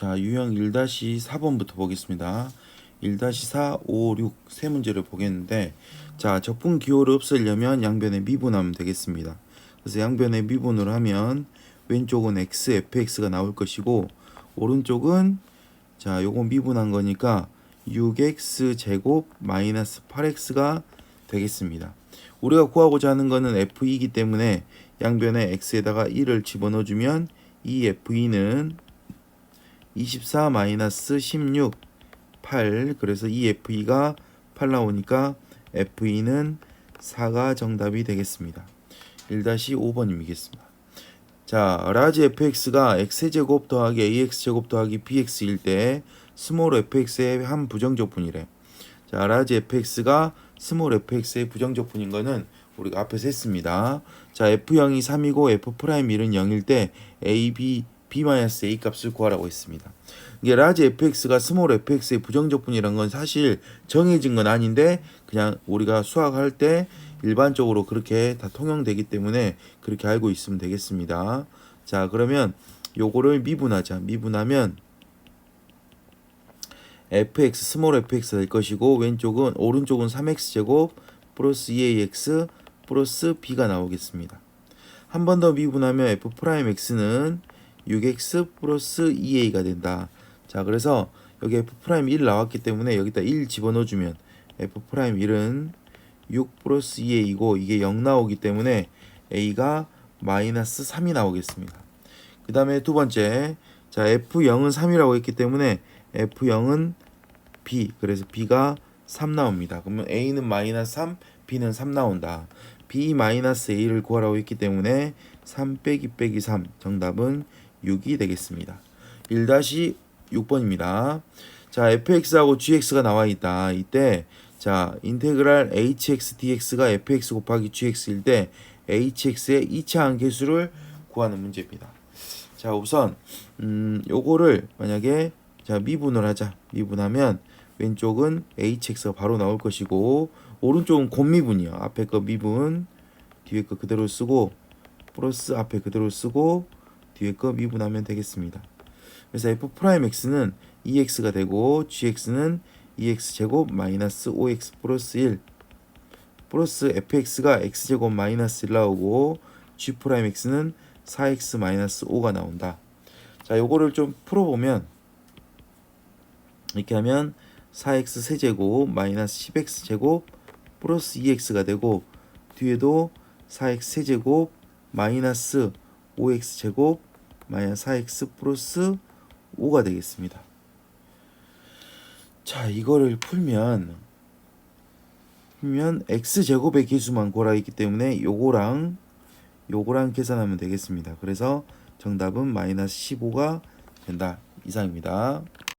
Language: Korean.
자, 유형 1-4번부터 보겠습니다. 1-4, 5, 6 세 문제를 보겠는데 자, 적분 기호를 없애려면 양변에 미분하면 되겠습니다. 그래서 양변에 미분을 하면 왼쪽은 x, fx가 나올 것이고 오른쪽은 자, 요거 미분한 거니까 6x 제곱 마이너스 8x가 되겠습니다. 우리가 구하고자 하는 거는 f2이기 때문에 양변에 x에다가 1을 집어넣어 주면 이 f2는 24 마이너스 16 8 그래서 이 f2가 8 나오니까 f2는 4가 정답이 되겠습니다. 1-5번이겠습니다. 자, 라지 fx가 x제곱 더하기 ax제곱 더하기 bx일 때 스몰 fx의 한 부정적분이래. 자, 라지 fx가 스몰 fx의 부정적분인 거는 우리가 앞에서 했습니다. 자, f0이 3이고 f'1은 0일 때 a, b, b-a 값을 구하라고 했습니다. 이게 라지 fx가 스몰 fx의 부정적분이란 건 사실 정해진 건 아닌데 그냥 우리가 수학할 때 일반적으로 그렇게 다 통용되기 때문에 그렇게 알고 있으면 되겠습니다. 자, 그러면 요거를 미분하자. 미분하면 fx 스몰 fx가 될 것이고 왼쪽은 오른쪽은 3x 제곱 플러스 2ax 플러스 b가 나오겠습니다. 한 번 더 미분하면 f 프라임 x는 6x 플러스 2a가 된다. 자, 그래서 여기 f 프라임 1 나왔기 때문에 여기다 1 집어넣어 주면 f 프라임 1은 6 플러스 2a이고 이게 0 나오기 때문에 a가 마이너스 3이 나오겠습니다. 그 다음에 두 번째 자 f0은 3이라고 했기 때문에 f0은 b 그래서 b가 3 나옵니다. 그러면 a는 마이너스 3 b는 3 나온다. b 마이너스 a를 구하라고 했기 때문에 3 빼기 빼기 3 정답은 6이 되겠습니다. 1-6번입니다. 자 fx하고 gx가 나와 있다. 이때 자 인테그랄 hx dx가 fx 곱하기 gx일 때 hx의 2차 함계수를 구하는 문제입니다. 자 우선 음 요거를 만약에 자 미분을 하자 미분하면 왼쪽은 hx가 바로 나올 것이고 오른쪽은 곱미분이요 앞에 거 미분 뒤에 거 그대로 쓰고 플러스 앞에 그대로 쓰고 뒤에 거 미분하면 되겠습니다. 그래서 f 프라임 x는 2x가 되고 gx는 2x 제곱 마이너스 5x 플러스 1 플러스 fx가 x제곱 마이너스 1 나오고 g 프라임 x는 4x 마이너스 5가 나온다. 자, 요거를 좀 풀어보면 이렇게 하면 4x 세제곱 마이너스 10x 제곱 플러스 2x가 되고 뒤에도 4x 세제곱 마이너스 5x 제곱 마이너스 4x 플러스 5가 되겠습니다. 자, 이거를 풀면 풀면 x 제곱의 개수만 고라 있기 때문에 요거랑 요거랑 계산하면 되겠습니다. 그래서 정답은 마이너스 15가 된다. 이상입니다.